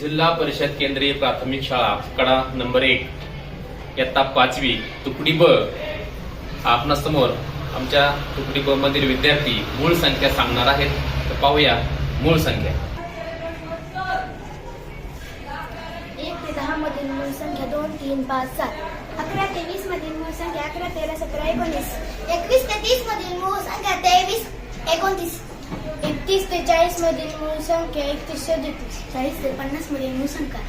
जिल्हा परिषद केंद्रीय प्राथमिक शाळा कडा नंबर एक. इयत्ता पाचवी तुकडी ब. आपणासमोर आमच्या तुकडी ब मधील विद्यार्थी मूळ संख्या सांगणार आहेत. तर पाहूया मूळ संख्या. एक ते दहा मधील मूळ संख्या दोन तीन पाच सात. अकरा ते वीस मधील मूळ संख्या अकरा तेरा सतरा एकोणीस. एकवीस ते तीस मधील मूळ संख्या तेवीस एकोणतीस. एकतीस ते चाळीस मधील मूळ संख्या एकतीस सदतीस चाळीस ते पन्नास मधील मूळ संख्या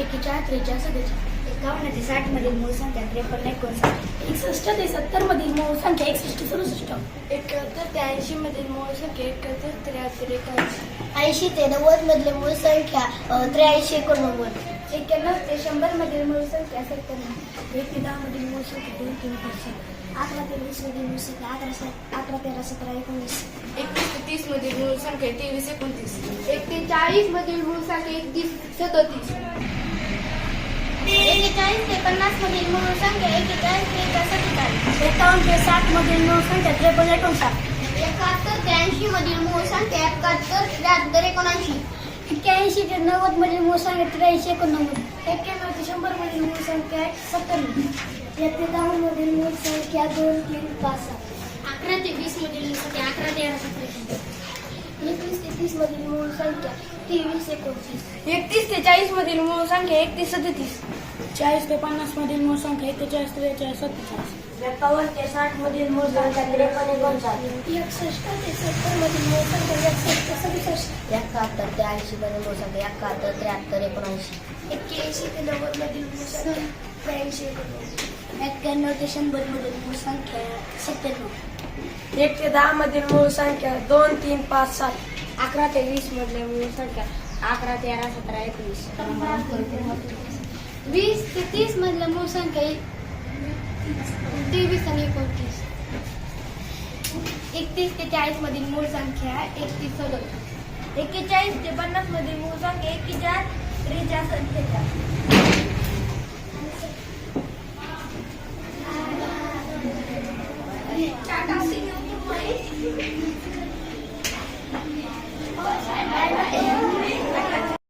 एकेचाळ त्रेचाळ सदतीस एकावन्न ते साठ मधील मूळ संख्या त्रेपन्न एकोणसाठ एकसष्ट ते सत्तर मधील मूळ संख्या एकसष्ट सदुसष्ट. एकाहत्तर ते ऐंशी मधील मूळ संख्या एकाहत्तर त्र्याहत्तर एकाऐंशी. ऐंशी ते नव्वद मधील मूळ संख्या त्र्याऐंशी एकोणनव्वद. एक्क्याण्णव ते शंभर मधील मूळ संख्या सत्त्याण्णव. एक ते दहा मधील मूळ संख्या दोन तीन पाच अकरा ते वीस मधील मूळ संख्या अकरा अकरा तेरा सतरा एकोणीस. एकतीस ते तीस मधील मूळ संख्या तेवीस एकोणतीस. एक ते चाळीस मधील मूळ संख्या एकतीस सदतीस. एकेचाळीस ते पन्नास मधील मूळ संख्या एकेचाळीस ते सत्तेचाळीस एकावन्न ते साठ मधील मूळ संख्या त्रेपन्न एकोणसाठ. एकाहत्तर ते ऐंशी मधील मूळ संख्या एकाहत्तर त्र्याहत्तर एकोणऐंशी. एक्क्याऐंशी ते नव्वद मधील मूळ संख्या त्र्याऐंशी एकोणनव्वद. एक्क्याण्णव ते शंभर मधील मूळ संख्या सत्त्याण्णव एक दहा मधील मूळ संख्या दोन तीन पाच सात अकरा ते वीस मधील मूळ संख्या अकरा तेरा सतरा एकवीस ते तीस मधील मूळ संख्या तेवीस एकोणतीस. एकतीस ते चाळीस मधील मूळ संख्या एकतीस सदतीस. चाळीस ते पन्नास मधील मूळ संख्या एकेचाळीस त्रेचाळीस सत्तेचाळीस. एकावन्न ते साठ मधील मूळ संख्या त्रेपन्न एकोणसाठ. एकसष्ट ते सत्तर मधील मूळ संख्या एकसष्ट सदुसष्ट. एकाहत्तर ते ऐंशी मधील मूळ संख्या एकाहत्तर त्र्याहत्तर एकोणऐंशी. एक्क्याऐंशी ते नव्वद मधील मूळ संख्या त्र्याऐंशी एकोणऐंशी. एक्क्याण्णव ते शंभर मधील मूळ संख्या सत्त्याण्णव. एक ते दहा मधील मूळ संख्या दोन तीन पाच सात. अकरा ते वीस मधल्या मूळ संख्या. अकरा तेरा सतरा एकोणीस. वीस ते तीस मधल्या संख्या तेवीस आणि एकोणतीस एकतीस ते चाळीस मधील मूळ संख्या एकतीस सदोतीस एक्केचाळीस ते पन्नास मधील मूळ संख्या एक्केचाळीस त्रेचाळीस सत्तेचाळीस टाटा सिंग